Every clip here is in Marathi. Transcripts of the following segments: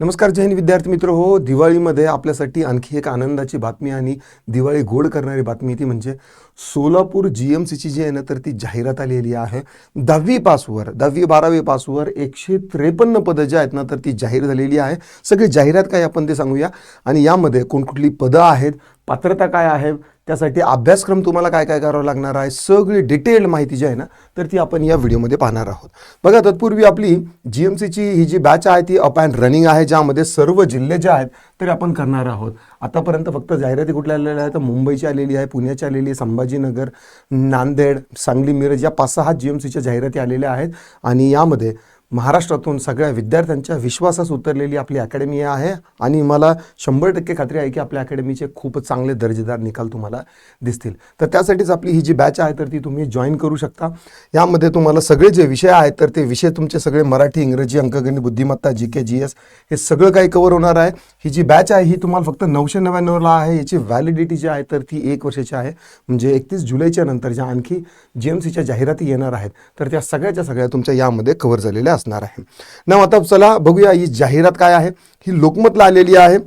नमस्कार जैन विद्यार्थी मित्र. हो दिवाळीमध्ये आपल्यासाठी आणखी एक आनंदाची बातमी आणि दिवाळी गोड करणारी बातमी ती म्हणजे सोलापूर जी एम सीची जी आहे ना तर ती जाहिरात आलेली आहे. दहावी पासवर दहावी बारावी पासवर एकशे त्रेपन्न पदं जी आहेत ना तर ती जाहीर झालेली आहे. सगळी जाहिरात काय आपण ते सांगूया. आणि यामध्ये कोणकुठली पदं आहेत पात्रता काय आहे त्यासाठी अभ्यासक्रम तुम्हाला काय काय करावं लागणार आहे सगळी डिटेल्ड माहिती जी आहे ना तर ती आपण या व्हिडिओमध्ये पाहणार आहोत. बघा तत्पूर्वी आपली जी एम सीची ही जी बॅच आहे ती अप अँड रनिंग आहे ज्यामध्ये सर्व जिल्हे जे आहेत तरी आपण करणार आहोत. आतापर्यंत फक्त जाहिराती कुठल्या आलेल्या आहेत? तर मुंबईची आलेली आहे पुण्याची आलेली आहे संभाजीनगर नांदेड सांगली मिरज या पाच सहा जी एम सीच्या जाहिराती आलेल्या आहेत. आणि यामध्ये महाराष्ट्रातून सगळ्या विद्यार्थ्यांच्या विश्वासास उतरलेली आपली अकॅडमी आहे आणि मला शंभर टक्के खात्री आहे की आपल्या अकॅडमीचे खूप चांगले दर्जेदार निकाल तुम्हाला दिसतील. तर त्यासाठीच आपली ही जी बॅच आहे तर ती तुम्ही जॉईन करू शकता. यामध्ये तुम्हाला सगळे जे विषय आहेत तर ते विषय तुमचे सगळे मराठी इंग्रजी अंकगणित बुद्धिमत्ता जी के जी एस हे सगळं काही कवर होणार आहे. ही जी बॅच आहे ही तुम्हाला फक्त नऊशे नव्याण्णवला आहे. याची व्हॅलिडिटी जी आहे तर ती एक वर्षाची आहे. म्हणजे एकतीस जुलैच्या नंतर ज्या आणखी जी एम सीच्या जाहिराती येणार आहेत. तर त्या सगळ्याच्या सगळ्या तुमच्या यामध्ये कव्हर झालेल्या असणार आहे. ना आता चला बघूया ही जाहिरात काय आहे. ही लोकमतला आलेली आहे.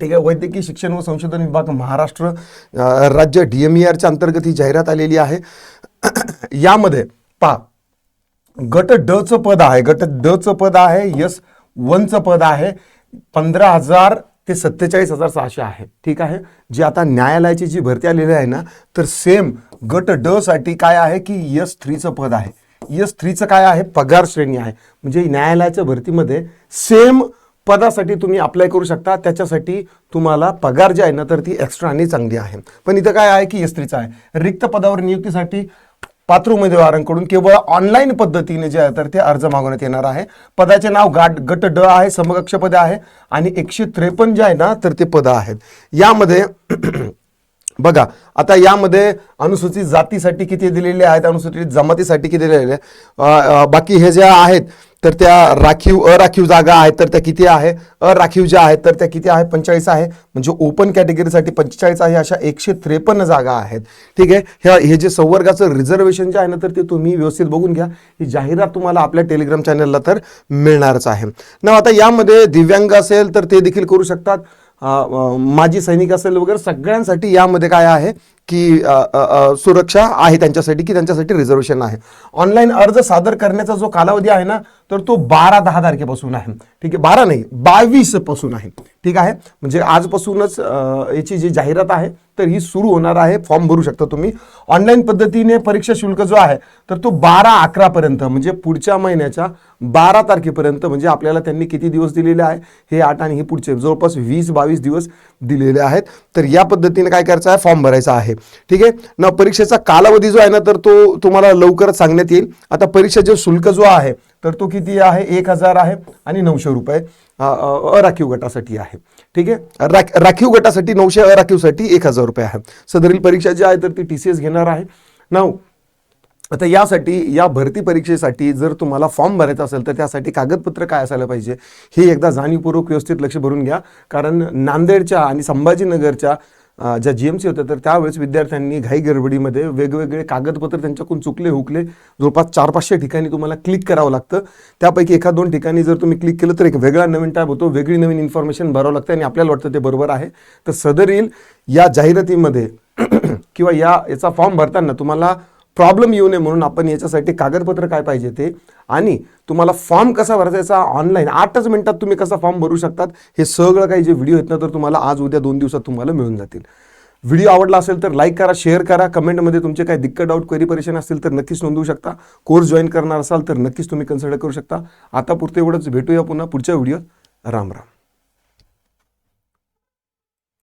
ठीक आहे वैद्यकीय शिक्षण व संशोधन विभाग महाराष्ट्र राज्य डी एम ई आरच्या अंतर्गत ही जाहिरात आलेली आहे. यामध्ये पा गट ड चं पद आहे. गट ड चं पद आहे यस वनचं पद आहे. पंधरा हजार ते सत्तेचाळीस हजार सहाशे आहे. ठीक आहे? जी आता न्यायालयाची जी भरती आलेली आहे ना तर सेम गट ड साठी काय आहे की यस थ्रीचं पद आहे. यस थ्रीचं काय आहे? पगार श्रेणी आहे. म्हणजे न्यायालयाच्या भरतीमध्ये सेम पदासाठी तुम्ही अप्लाय करू शकता. त्याच्यासाठी तुम्हाला पगार जे आहे ना तर ती एक्स्ट्रा आणि चांगली आहे. पण इथं काय आहे की यस्त्रीचं आहे. रिक्त पदावर नियुक्तीसाठी पात्र उमेदवारांकडून केवळ ऑनलाईन पद्धतीने जे आहे तर ते अर्ज मागवण्यात येणार आहे. पदाचे नाव गाट गट ड आहे समकक्ष पदे आहे आणि एकशे त्रेपन्न जे आहे ना तर ते पदं आहेत. यामध्ये बघा आता यामध्ये अनुसूचित जातीसाठी किती दिलेले आहेत अनुसूचित जमातीसाठी किती दिलेले बाकी हे ज्या आहेत तर त्या राखीव अराखीव जागा आहेत तर त्या किती आहे? अराखीव ज्या आहेत तर त्या किती आहे? पंचेचाळीस आहे. म्हणजे ओपन कॅटेगरीसाठी पंचेचाळीस आहे अशा एकशे त्रेपन्न जागा आहेत. ठीक आहे? ह्या हे जे संवर्गाचं रिझर्वेशन जे आहे ना तर ते तुम्ही व्यवस्थित बघून घ्या. ही जाहिरात तुम्हाला आपल्या टेलिग्राम चॅनलला तर मिळणारच आहे. ना आता यामध्ये दिव्यांग असेल तर ते देखील करू शकतात. माजी सैनिक असेल वगैरे सगळ्यांसाठी यामध्ये काय आहे? की सुरक्षा आहे त्यांच्यासाठी की त्यांच्यासाठी रिझर्वेशन आहे. ऑनलाईन अर्ज सादर करण्याचा जो कालावधी आहे ना तर तो बारा दहा तारखेपासून आहे. ठीक आहे? बारा नाही बावीसपासून आहे. ठीक आहे? म्हणजे आजपासूनच याची जी जाहिरात आहे तर ही सुरू होणार आहे. फॉर्म भरू शकता तुम्ही. ऑनलाईन पद्धतीने परीक्षा शुल्क जो आहे तर तो बारा अकरापर्यंत म्हणजे पुढच्या महिन्याच्या बारा तारखेपर्यंत म्हणजे आपल्याला त्यांनी किती दिवस दिलेले आहे हे आठ आणि हे पुढचे जवळपास वीस बावीस दिवस दिलेले आहेत. तर या पद्धतीने काय करायचं आहे? फॉर्म भरायचा आहे. ठीक आहे? ना परीक्षेचा कालावधी जो आहे ना तर तो तुम्हाला लवकरच सांगण्यात येईल. आता परीक्षेचे शुल्क जो आहे तर तो किती आहे? एक हजार आहे आणि नऊशे रुपये अराखीव गटासाठी आहे. ठीक आहे? राख राखीव गटासाठी नऊशे अराखीवसाठी एक हजार रुपये आहे. सदरील परीक्षा जी आहे तर ती टी सी एस घेणार आहे. नाव आता यासाठी या भरती परीक्षेसाठी जर तुम्हाला फॉर्म भरायचा असेल तर त्यासाठी कागदपत्र काय असायला पाहिजे? हे एकदा जाणीवपूर्वक व्यवस्थित लक्ष भरून घ्या. कारण नांदेडच्या आणि संभाजीनगरच्या ज्या जी एम सी होत्या तर त्यावेळेस विद्यार्थ्यांनी घाई गडबडीमध्ये वेगवेगळे कागदपत्र त्यांच्याकडून चुकले हुकले. जवळपास चार पाचशे ठिकाणी तुम्हाला क्लिक करावं लागतं. त्यापैकी एका दोन ठिकाणी जर तुम्ही क्लिक केलं तर एक वेगळा नवीन टॅब होतो वेगळी नवीन इन्फॉर्मेशन भरावं लागतं आणि आपल्याला वाटतं ते बरोबर आहे. तर सदरील या जाहिरातीमध्ये किंवा या याचा फॉर्म भरताना तुम्हाला प्रॉब्लेम येऊ नये म्हणून आपण याच्यासाठी कागदपत्र काय पाहिजे ते? आणि तुम्हाला फॉर्म कसा भरायचा ऑनलाईन आठच मिनिटात तुम्ही कसा फॉर्म भरू शकतात? हे सगळं काही जे व्हिडिओ आहेत ना तर तुम्हाला आज उद्या दोन दिवसात तुम्हाला मिळून जातील. व्हिडिओ आवडला असेल तर लाईक करा शेअर करा. कमेंटमध्ये तुमचे काही दिक्कत डाऊट क्वेरी परेशान असतील तर नक्कीच नोंदवू शकता. कोर्स जॉईन करणार असाल तर नक्कीच तुम्ही कन्सिडर करू शकता. आता पुरते एवढंच. भेटूया पुन्हा पुढच्या व्हिडिओत राम राम.